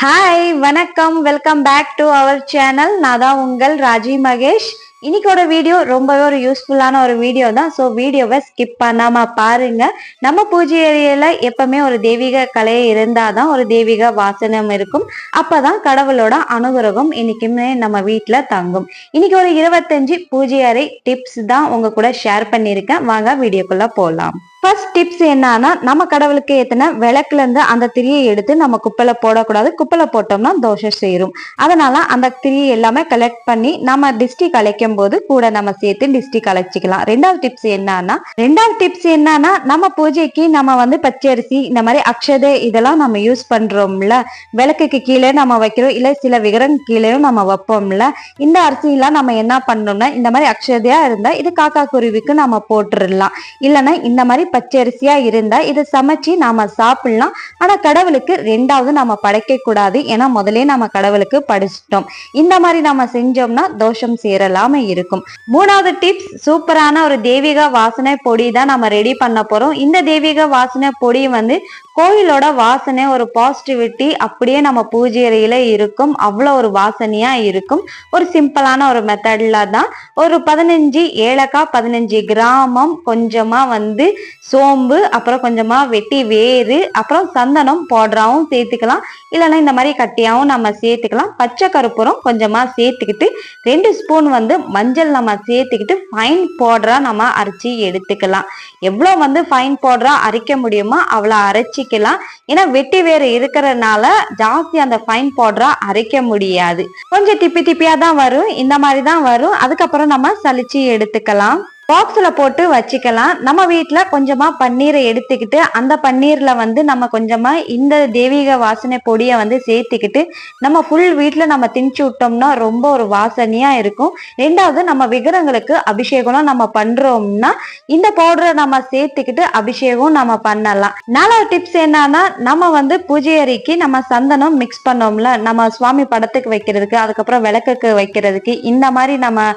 Hi வணக்கம். Welcome back to our channel நான் தான் உங்கள் ராஜி மகேஷ். இன்னைக்கோட வீடியோ ரொம்பவே ஒரு யூஸ்ஃபுல்லான ஒரு வீடியோ தான். ஸோ வீடியோவை ஸ்கிப் பண்ணாமல் பாருங்க. நம்ம பூஜை ஏரியால எப்பவுமே ஒரு தெய்வீக கலை இருந்தாதான் ஒரு தெய்வீக வாசனம் இருக்கும். அப்போ தான் கடவுளோட அனுகிரகம் இன்னைக்குமே நம்ம வீட்டில் தங்கும். இன்னைக்கு ஒரு இருபத்தஞ்சு பூஜை அறை டிப்ஸ் தான் உங்க கூட ஷேர் பண்ணியிருக்கேன். வாங்க வீடியோக்குள்ளே போகலாம் ஃபர்ஸ்ட் டிப்ஸ் என்னன்னா நம்ம கடவுளுக்கு ஏத்தின விளக்குல இருந்து அந்த திரியை எடுத்து நம்ம குப்பையில போடக்கூடாது. குப்பையில போட்டோம்னா தோஷம் சேரும். அதனால அந்த திரியை எல்லாமே கலெக்ட் பண்ணி நம்ம டிஸ்டி கலைக்கும் போது கூட நம்ம சேர்த்து டிஸ்டி கலைச்சிக்கலாம் ரெண்டாவது டிப்ஸ் என்னன்னா ரெண்டாவது டிப்ஸ் என்னன்னா நம்ம பூஜைக்கு நம்ம வந்து பச்சரிசி இந்த மாதிரி அக்ஷதை இதெல்லாம் நம்ம யூஸ் பண்றோம்ல. விளக்குக்கு கீழே நம்ம வைக்கிறோம் இல்ல சில விகரம் கீழேயும் நம்ம வைப்போம்ல. இந்த அரிசியெல்லாம் நம்ம என்ன பண்ணோம்னா இந்த மாதிரி அக்ஷதையா இருந்தா இது காக்கா குருவிக்கு நம்ம போட்டுடலாம் இல்லைன்னா இந்த மாதிரி பச்சரிசியா இருந்தா இதை சமைச்சு நாம சாப்பிடலாம். ஆனா கடவுளுக்கு ரெண்டாவது நம்ம படைக்க கூடாது. ஏன்னா முதலே நம்ம கடவுளுக்கு படிச்சிட்டோம். இந்த மாதிரி நாம செஞ்சோம்னா தோஷம் சேரலாம இருக்கும். மூணாவது டிப்ஸ் சூப்பரான ஒரு தெய்வீக வாசனை பொடி தான் நம்ம ரெடி பண்ண போறோம். இந்த தெய்வீக வாசனை பொடி வந்து கோயிலோட வாசனை ஒரு பாசிட்டிவிட்டி அப்படியே நம்ம பூஜை அறையில இருக்கும். அவ்வளோ ஒரு வாசனையா இருக்கும். ஒரு சிம்பிளான ஒரு மெத்தட்ல தான் ஒரு பதினஞ்சு ஏலக்காய் பதினஞ்சு கிராமம் கொஞ்சமா வந்து சோம்பு அப்புறம் கொஞ்சமா வெட்டி வேறு அப்புறம் சந்தனம் பவுடராகவும் சேர்த்துக்கலாம். இல்லைன்னா இந்த மாதிரி கட்டியாகவும் நம்ம சேர்த்துக்கலாம். பச்சை கருப்புரம் கொஞ்சமா சேர்த்துக்கிட்டு ரெண்டு ஸ்பூன் வந்து மஞ்சள் நம்ம சேர்த்துக்கிட்டு ஃபைன் பவுடரா நம்ம அரைச்சி எடுத்துக்கலாம். எவ்வளோ வந்து ஃபைன் பவுடரா அரைக்க முடியுமோ அவ்வளோ அரைச்சி அரைச்சிக்கலாம் ஏன்னா வெட்டி வேறு இருக்கிறதுனால ஜாஸ்தி அந்த ஃபைன் பவுடரா அரைக்க முடியாது. கொஞ்சம் திப்பி திப்பியா தான் வரும். இந்த மாதிரி தான் வரும். அதுக்கப்புறம் நம்ம சலிச்சு எடுத்துக்கலாம். பாக்ஸில் போட்டு வச்சுக்கலாம். நம்ம வீட்டில் கொஞ்சமாக பன்னீரை எடுத்துக்கிட்டு அந்த பன்னீரில் வந்து நம்ம கொஞ்சமாக இந்த தெய்வீக வாசனை பொடியை வந்து சேர்த்துக்கிட்டு நம்ம ஃபுல் வீட்டில் நம்ம திணிச்சு விட்டோம்னா ரொம்ப ஒரு வாசனையாக இருக்கும். ரெண்டாவது நம்ம விக்கிரங்களுக்கு அபிஷேகம் நம்ம பண்ணுறோம்னா இந்த பவுடரை நம்ம சேர்த்துக்கிட்டு அபிஷேகம் நம்ம பண்ணலாம். நாலாவது டிப்ஸ் என்னன்னா நம்ம வந்து பூஜை அறைக்கு நம்ம சந்தனம் மிக்ஸ் பண்ணோம்ல நம்ம சுவாமி படத்துக்கு வைக்கிறதுக்கு அதுக்கப்புறம் விளக்குக்கு வைக்கிறதுக்கு இந்த மாதிரி நம்ம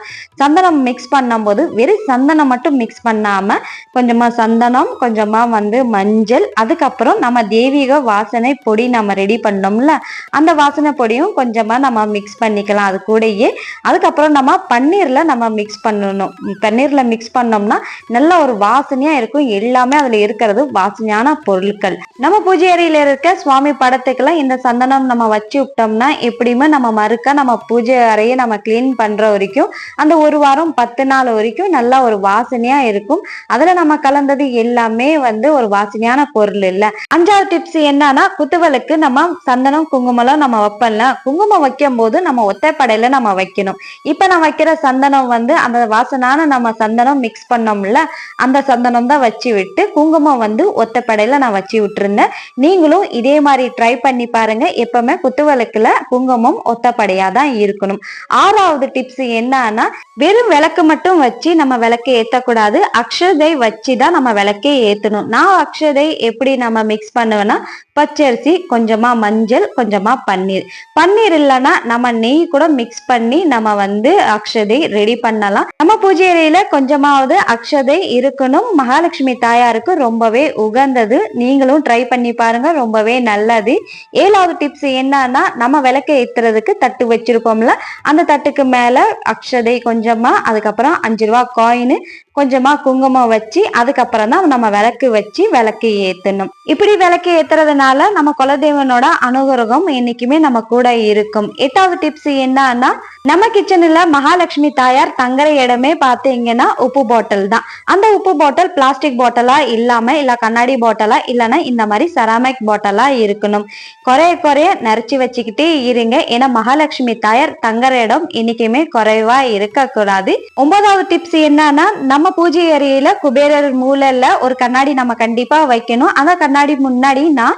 சந்தனம் மிக்ஸ் பண்ணும்போது வெறும் சந்தனம் மட்டும் மிக்ஸ் பண்ணாம கொஞ்சமா சந்தனம் கொஞ்சமா வந்து மஞ்சள் அதுக்கப்புறம் நம்ம தெய்வீக வாசனை பொடி நம்ம ரெடி பண்ணோம்ல அந்த வாசனை பொடியும் கொஞ்சமா நம்ம மிக்ஸ் பண்ணிக்கலாம் அது கூடயே. அதுக்கப்புறம் நம்ம பன்னீர்ல நம்ம மிக்ஸ் பண்ணணும். பன்னீர்ல மிக்ஸ் பண்ணோம்னா நல்ல ஒரு வாசனையா இருக்கும். எல்லாமே அதுல இருக்கிறது வாசனையான பொருட்கள். நம்ம பூஜை அறையில இருக்க சுவாமி படத்துக்கெல்லாம் இந்த சந்தனம் நம்ம வச்சு விட்டோம்னா எப்படியுமே நம்ம மறுக்க நம்ம பூஜை அறையை நம்ம கிளீன் பண்ற வரைக்கும் அந்த ஒரு வாரம் பத்து நாள் வரைக்கும் நல்லா ஒரு வாசனையா இருக்கும். அதுல நம்ம கலந்தது எல்லாமே வந்து ஒரு வாசனையான பொருள் இல்ல. அஞ்சாவது டிப்ஸ் என்னன்னா குத்துவலுக்கு நம்ம சந்தனம் குங்குமம் நம்ம வைப்பல குங்குமம் வைக்கும் போது நம்ம ஒத்தைப்படையில நம்ம வைக்கணும். இப்ப நான் வைக்கிற சந்தனம் வந்து அந்த வாசனான நம்ம சந்தனம் மிக்ஸ் பண்ணோம்ல அந்த சந்தனம் தான் வச்சு விட்டு குங்குமம் வந்து ஒத்தைப்படையில நான் வச்சு விட்டுருந்தேன். நீங்களும் இதே மாதிரி ட்ரை பண்ணி பாருங்க. எப்பவுமே குத்துவலுக்குல குங்குமம் ஒத்தப்படையா தான் இருக்கணும். ஆறாவது டிப்ஸ் என்னன்னா வெறும் விளக்கு மட்டும் வச்சு நம்ம விளக்கு விளக்கு ஏற்றக்கூடாது அக்ஷதை வச்சு தான் நம்ம விளக்கே ஏத்தணும். நான் அக்ஷதை எப்படி நம்ம மிக்ஸ் பண்ணுவேன்னா பச்சரிசி கொஞ்சமா மஞ்சள் கொஞ்சமா பன்னீர். பன்னீர் இல்லைன்னா நம்ம நெய் கூட மிக்ஸ் பண்ணி நம்ம வந்து அக்ஷதை ரெடி பண்ணலாம். நம்ம பூஜை அறையில் கொஞ்சமாவது அக்ஷதை இருக்கணும். மகாலட்சுமி தாயாருக்கு ரொம்பவே உகந்தது. நீங்களும் ட்ரை பண்ணி பாருங்க. ரொம்பவே நல்லது. ஏழாவது டிப்ஸ் என்னன்னா நம்ம விளக்க ஏத்துறதுக்கு தட்டு வச்சிருப்போம்ல அந்த தட்டுக்கு மேல அக்ஷதை கொஞ்சமா அதுக்கப்புறம் அஞ்சு ரூபா காயின் এখানে கொஞ்சமா குங்குமம் வச்சு அதுக்கப்புறம் தான் நம்ம விளக்கு வச்சு விளக்கு ஏத்தணும். இப்படி விளக்கு ஏத்துறதுனால நம்ம குலதெய்வனோட அனுகிரகம் என்னைக்குமே நம்ம கூட இருக்கும். எட்டாவது டிப்ஸ் என்னன்னா நம்ம கிச்சன்ல மகாலட்சுமி தாயார் தங்குற இடமே பார்த்தீங்கன்னா உப்பு பாட்டில் தான். அந்த உப்பு பாட்டில் பிளாஸ்டிக் பாட்டிலா இல்லாம இல்ல கண்ணாடி பாட்டிலா இல்லைன்னா இந்த மாதிரி செராமிக் பாட்டிலா இருக்கணும். குறைய குறைய நிறைச்சி வச்சுக்கிட்டே இருங்க. ஏன்னா மகாலட்சுமி தாயார் தங்குற இடம் இன்னைக்குமே குறைவா இருக்கக்கூடாது. ஒன்பதாவது டிப்ஸ் என்னன்னா நம்ம பூஜை அறையில குபேரர் மூலையில ஒரு கண்ணாடி நம்ம கண்டிப்பா வைக்கணும். அந்த கண்ணாடி முன்னாடி நான்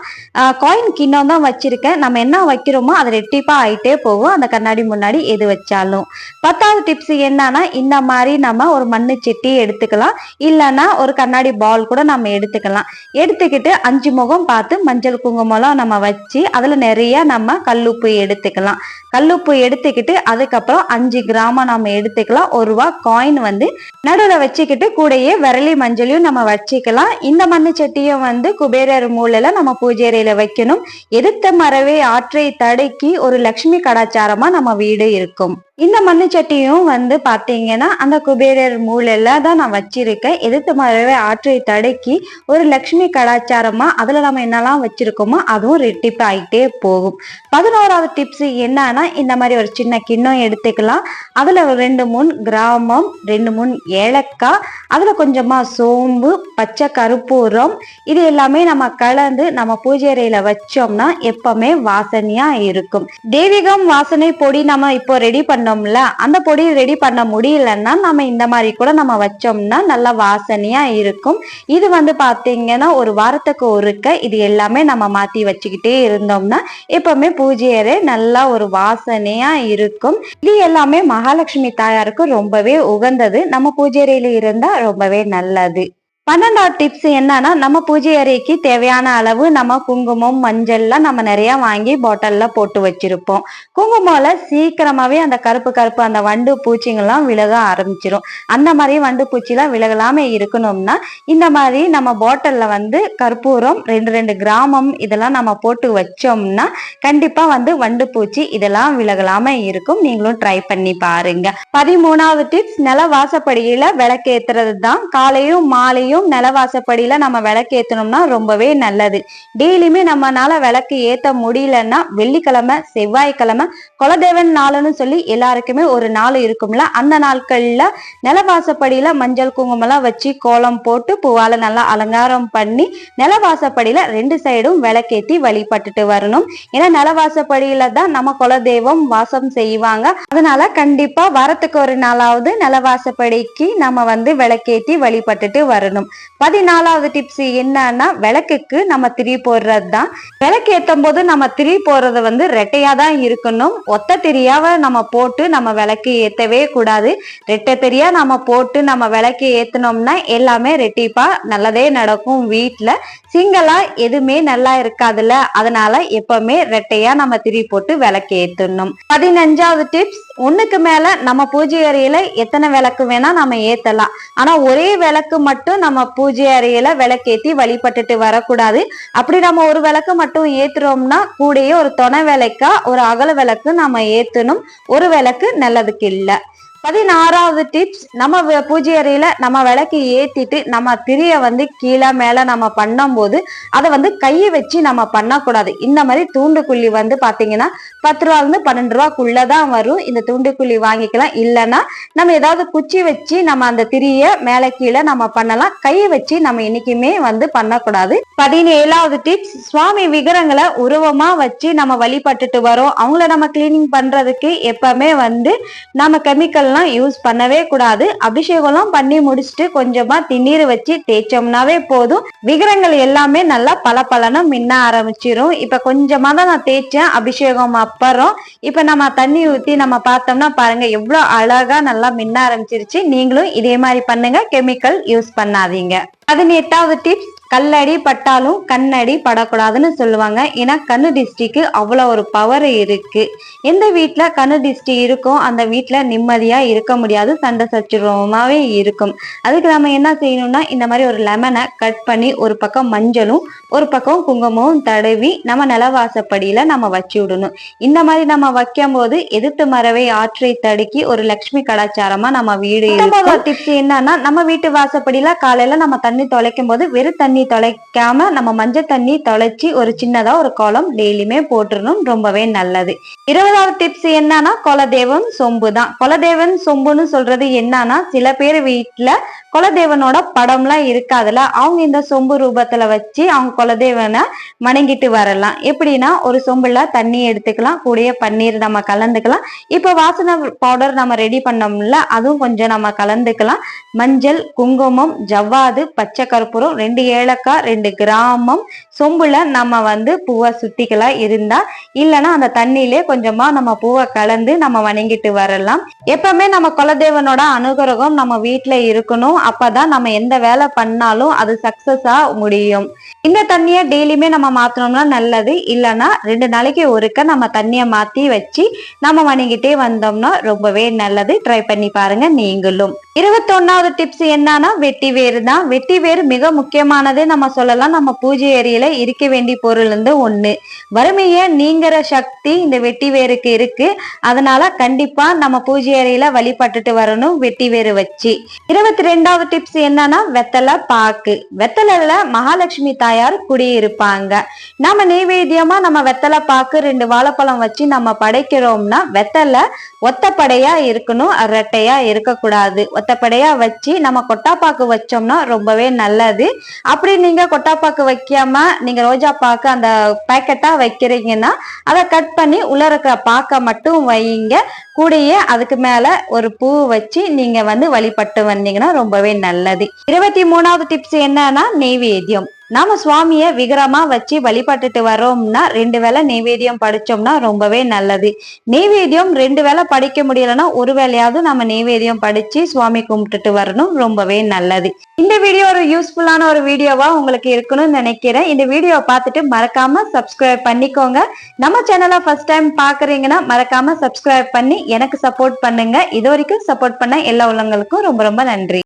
காயின் கிண்ணம் தான் வச்சிருக்கேன். நம்ம என்ன வைக்கிறோமோ அது ரெட்டிப்பா ஆயிட்டே போகும். அந்த கண்ணாடி முன்னாடி எது வச்சாலும். பத்தாவது டிப்ஸ் என்னன்னா இந்த மாதிரி நம்ம ஒரு மண்ணு செட்டி எடுத்துக்கலாம். இல்லைன்னா ஒரு கண்ணாடி பால் கூட நம்ம எடுத்துக்கலாம். எடுத்துக்கிட்டு அஞ்சு முகம் பார்த்து மஞ்சள் குங்குமம்லாம் நம்ம வச்சு அதுல நிறைய நம்ம கல்லுப்பு எடுத்துக்கலாம். கல்லுப்பு எடுத்துக்கிட்டு அதுக்கப்புறம் அஞ்சு கிராமம் நம்ம எடுத்துக்கலாம். ஒரு ரூபா காயின் வந்து நடுவில் வச்சு வச்சுக்கிட்டு கூடயே விரலி மஞ்சளையும் நம்ம வச்சுக்கலாம். இந்த மண்ணு சட்டியும் வந்து குபேரர் மூலையில நம்ம பூஜை வைக்கணும். எதிர்த்த மரவே ஆற்றை தடக்கி ஒரு லக்ஷ்மி கடாச்சாரமா நம்ம வீடு இருக்கும். இந்த மண்ணு சட்டியும் வந்து பாத்தீங்கன்னா அந்த குபேரர் மூலையில தான் நான் வச்சிருக்கேன். எதிர்த்த மரவே ஆற்றை தடக்கி ஒரு லக்ஷ்மி கலாச்சாரமா அதுல நம்ம என்னெல்லாம் வச்சிருக்கோமோ அதுவும் ரெட்டிப்பு ஆகிட்டே போகும். பதினோராவது டிப்ஸ் என்னன்னா இந்த மாதிரி ஒரு சின்ன கிண்ணம் எடுத்துக்கலாம். அதுல ஒரு ரெண்டு மூணு கிராமம் ரெண்டு மூணு ஏலக்காய் அதுல கொஞ்சமா சோம்பு பச்சை கருப்பூரம் இது எல்லாமே நம்ம கலந்து நம்ம பூஜை அறையில் வச்சோம்னா எப்பவுமே வாசனையா இருக்கும். தெய்வீகம் வாசனை பொடி நம்ம இப்போ ரெடி பண்ணோம்ல அந்த பொடி ரெடி பண்ண முடியலன்னா நம்ம இந்த மாதிரி கூட நம்ம வச்சோம்னா நல்லா வாசனையா இருக்கும். இது வந்து பாத்தீங்கன்னா ஒரு வாரத்துக்கு ஒருக்க இது எல்லாமே நம்ம மாத்தி வச்சுக்கிட்டே இருந்தோம்னா எப்பவுமே பூஜை அறை நல்லா ஒரு வாசனையா இருக்கும். இது எல்லாமே மகாலட்சுமி தாயாருக்கு ரொம்பவே உகந்தது. நம்ம பூஜை இருந்தால் இருந்தா ரொம்பவே நல்லது. பன்னெண்டாவது டிப்ஸ் என்னன்னா நம்ம பூஜை அறைக்கு தேவையான அளவு நம்ம குங்குமம் மஞ்சள்லாம் நம்ம நிறைய வாங்கி பாட்டில்ல போட்டு வச்சிருப்போம். குங்குமம்ல சீக்கிரமாவே அந்த கருப்பு கருப்பு அந்த வண்டு பூச்சிங்கெல்லாம் விலக ஆரம்பிச்சிரும். அந்த மாதிரி வண்டு பூச்சிலாம் விலகலாம இருக்கணும்னா இந்த மாதிரி நம்ம பாட்டில்ல வந்து கற்பூரம் ரெண்டு ரெண்டு கிராமம் இதெல்லாம் நம்ம போட்டு வச்சோம்னா கண்டிப்பா வந்து வண்டு பூச்சி இதெல்லாம் விலகலாம இருக்கும். நீங்களும் ட்ரை பண்ணி பாருங்க. பதிமூணாவது டிப்ஸ் நில வாசப்படியில விளக்கேத்துறது தான் காலையும் மாலையும் டெய்லியும் நிலவாசப்படியில நம்ம விளக்கு ஏத்தணும்னா ரொம்பவே நல்லது. டெய்லியுமே நம்மனால விளக்கு ஏத்த முடியலன்னா வெள்ளிக்கிழமை செவ்வாய்க்கிழமை குலதேவன் நாளுன்னு சொல்லி எல்லாருக்குமே ஒரு நாள் இருக்கும்ல. அந்த நாட்கள்ல நிலவாசப்படியில மஞ்சள் குங்குமம் எல்லாம் வச்சு கோலம் போட்டு பூவால நல்லா அலங்காரம் பண்ணி நிலவாசப்படியில ரெண்டு சைடும் விளக்கேத்தி வழிபட்டுட்டு வரணும். ஏன்னா நிலவாசப்படியில தான் நம்ம குலதெய்வம் வாசம் செய்வாங்க. அதனால கண்டிப்பா வாரத்துக்கு ஒரு நாளாவது நிலவாசப்படிக்கு நம்ம வந்து விளக்கேத்தி வழிபட்டுட்டு வரணும். இருக்கணும் பதினாலாவது டிப்ஸ் என்னன்னா விளக்குக்கு நம்ம திரி போடுறது தான் விளக்கு ஏற்றும் போது நம்ம திரி போடுறது வந்து ரெட்டையா தான் இருக்கணும். ஒத்த திரியாவ நம்ம போட்டு நம்ம விளக்கு ஏற்றவே கூடாது. ரெட்டை தெரியா நம்ம போட்டு நம்ம விளக்கு ஏற்றினோம்னா எல்லாமே ரெட்டிப்பா நல்லதே நடக்கும் வீட்டில் சிங்களா எதுவுமே நல்லா இருக்காதுல்ல. அதனால எப்பவுமே ரெட்டையா நம்ம திரி போட்டு விளக்கு ஏற்றணும் பதினஞ்சாவது டிப்ஸ் ஒண்ணுக்கு மேல நம்ம பூஜை அறையில எத்தனை விளக்கு வேணா நம்ம ஏத்தலாம். ஆனா ஒரே விளக்கு மட்டும் நம்ம பூஜை அறையில விளக்கேத்தி வழிபட்டுட்டு வரக்கூடாது. அப்படி நம்ம ஒரு விளக்கு மட்டும் ஏத்துறோம்னா கூடயே ஒரு துணை விளக்கா ஒரு அகல விளக்கு நம்ம ஏத்தணும். ஒரு விளக்கு நல்லதுக்கு இல்லை. பதினாறாவது டிப்ஸ் நம்ம பூஜை அறையில நம்ம விளக்கு ஏத்திட்டு நம்ம திரிய வந்து கீழே மேல நம்ம பண்ணும்போது அதை வந்து கையை வச்சு நம்ம பண்ணக்கூடாது. இந்த மாதிரி தூண்டுக்குள்ளி வந்து பாத்தீங்கன்னா பத்து ரூபா இருந்து பன்னெண்டு ரூபாக்குள்ளதான் வரும். இந்த தூண்டுக்குள்ளி வாங்கிக்கலாம். இல்லைன்னா நம்ம ஏதாவது குச்சி வச்சு நம்ம அந்த திரிய மேல கீழே நம்ம பண்ணலாம். கையை வச்சு நம்ம இன்னைக்குமே வந்து பண்ணக்கூடாது. பதினேழாவது டிப்ஸ் சுவாமி விக்கிரங்களை உருவமா வச்சு நம்ம வழிபட்டுட்டு வரோம். அவங்கள நம்ம கிளீனிங் பண்றதுக்கு எப்பவுமே வந்து நம்ம கெமிக்கல் எல்லாம் யூஸ் பண்ணவே கூடாது. அபிஷேகம்லாம் பண்ணி முடிச்சுட்டு கொஞ்சமா திண்ணீர் வச்சு தேய்ச்சோம்னாவே போதும். விக்கிரங்கள் எல்லாமே நல்லா பல பலனும் மின்ன ஆரம்பிச்சிரும். இப்ப கொஞ்சமா தான் நான் தேய்ச்சேன். அபிஷேகம் அப்புறம் இப்ப நம்ம தண்ணி ஊத்தி நம்ம பார்த்தோம்னா பாருங்க எவ்வளவு அழகா நல்லா மின்ன ஆரம்பிச்சிருச்சு. நீங்களும் இதே மாதிரி பண்ணுங்க. கெமிக்கல் யூஸ் பண்ணாதீங்க. பதினெட்டாவது டிப்ஸ் கல்லடி பட்டாலும் கண்ணடி படக்கூடாதுன்னு சொல்லுவாங்க. ஏன்னா கண்ணு டிஸ்டிக்கு அவ்வளோ ஒரு பவர் இருக்கு. எந்த வீட்டில் கண்ணு டிஸ்டி இருக்கோ அந்த வீட்டில் நிம்மதியாக இருக்க முடியாது. சண்டை சச்சுரமாவே இருக்கும். அதுக்கு நம்ம என்ன செய்யணும்னா இந்த மாதிரி ஒரு லெமனை கட் பண்ணி ஒரு பக்கம் மஞ்சளும் ஒரு பக்கம் குங்குமமும் தடவி நம்ம நிலவாசப்படியில நம்ம வச்சு விடணும். இந்த மாதிரி நம்ம வைக்கும் போது எதிர்த்து மரவை ஆற்றை தடுக்கி ஒரு லக்ஷ்மி கலாச்சாரமா நம்ம வீடு டிப்ஸ் என்னன்னா நம்ம வீட்டு வாசப்படியில காலையில நம்ம தண்ணி தொலைக்கும் போது வெறும் தண்ணி தண்ணி தொலைக்காம நம்ம மஞ்சள் தண்ணி தொலைச்சி ஒரு சின்னதா ஒரு குளம் டெய்லியுமே போட்டுடணும். ரொம்பவே நல்லது. இருபதாவது டிப்ஸ் என்னன்னா குலதெய்வம் சொம்பு தான் குலதெய்வன் சொம்புன்னு சொல்றது என்னன்னா சில பேர் வீட்டுல குலதெய்வனோட படம்லாம் இருக்காதுல அவங்க இந்த சொம்பு ரூபத்துல வச்சு அவங்க குலதெய்வனை வணங்கிட்டு வரலாம். எப்படின்னா ஒரு சொம்புல தண்ணி எடுத்துக்கலாம் கூடிய பன்னீர் நம்ம கலந்துக்கலாம். இப்ப வாசனை பவுடர் நம்ம ரெடி பண்ணோம்ல அதுவும் கொஞ்சம் நம்ம கலந்துக்கலாம். மஞ்சள் குங்குமம் ஜவ்வாது பச்சை கற்பூரம் ரெண்டு ஏலக்காய் ரெண்டு கிராமம். சொம்புல நம்ம வந்து பூவை சுத்திக்கலாம் இருந்தா இல்லைன்னா அந்த தண்ணியிலே கொஞ்சமா நம்ம பூவை கலந்து நம்ம வணங்கிட்டு வரலாம். எப்பவுமே நம்ம குலதெய்வனோட அனுகிரகம் நம்ம வீட்டுல இருக்கணும். அப்பதான் நம்ம எந்த வேலை பண்ணாலும் அது சக்சஸா முடியும். இந்த தண்ணியை டெய்லியுமே நம்ம மாத்தணும்னா நல்லது. இல்லைன்னா ரெண்டு நாளைக்கு ஒருக்க நம்ம தண்ணியை மாத்தி வச்சு நம்ம வணங்கிட்டே வந்தோம்னா ரொம்பவே நல்லது. ட்ரை பண்ணி பாருங்க நீங்களும். இருபத்தொன்னாவது டிப்ஸ் என்னன்னா வெட்டி வேறு தான். வெட்டி வேறு மிக முக்கியமானதே நம்ம சொல்லலாம். நம்ம பூஜை ஏரியில இருக்க வேண்டிய பொருள் இருந்து ஒண்ணு. வறுமையை நீங்கிற சக்தி இந்த வெட்டி வேருக்கு இருக்கு. அதனால கண்டிப்பா நம்ம பூஜை அறையில வழிபட்டுட்டு வரணும் வெட்டி வேறு வச்சு. இருபத்தி ரெண்டாவது டிப்ஸ் என்னன்னா வெத்தலை பாக்கு. வெத்தலைல மகாலட்சுமி தாயார் குடியிருப்பாங்க. நம்ம நெய்வேத்தியமா நம்ம வெத்தலை பாக்கு ரெண்டு வாழைப்பழம் வச்சு நம்ம படைக்கிறோம்னா வெத்தலை ஒத்தப்படையா இருக்கணும் ரெட்டையா இருக்கக்கூடாது. ஒத்தப்படையா வச்சு நம்ம கொட்டாப்பாக்கு வச்சோம்னா ரொம்பவே நல்லது. அப்படி நீங்க கொட்டாப்பாக்கு வைக்காம நீங்க ரோஜா பாக்கு அந்த பேக்கெட்டா வைக்கிறீங்கன்னா அதை கட் பண்ணி உள்ள இருக்கிற பாக்கை மட்டும் வைங்க. கூடயே அதுக்கு மேல ஒரு பூ வச்சு நீங்க வந்து வழிபட்டு வந்தீங்கன்னா ரொம்பவே நல்லது. இருபத்தி மூணாவது டிப்ஸ் என்னன்னா நெய்வேத்தியம். நாம சுவாமிய விகரமா வச்சு வழிபட்டுட்டு வரோம்னா ரெண்டு வேளை நெய்வேத்தியம் படிச்சோம்னா ரொம்பவே நல்லது. நெய்வேத்தியம் ரெண்டு வேளை படிக்க முடியலன்னா ஒரு வேலையாவது நம்ம நெய்வேத்தியம் படிச்சு சுவாமி கும்பிட்டுட்டு வரணும் ரொம்பவே நல்லது. இந்த வீடியோ ஒரு யூஸ்ஃபுல்லான ஒரு வீடியோவா உங்களுக்கு இருக்கணும்னு நினைக்கிறேன். இந்த வீடியோவை பார்த்துட்டு மறக்காம சப்ஸ்கிரைப் பண்ணிக்கோங்க. நம்ம சேனலை ஃபர்ஸ்ட் டைம் பாக்குறீங்கன்னா மறக்காம சப்ஸ்கிரைப் பண்ணி எனக்கு சப்போர்ட் பண்ணுங்க. இது வரைக்கும் சப்போர்ட் பண்ண எல்லா உள்ளவங்களுக்கும் ரொம்ப ரொம்ப நன்றி.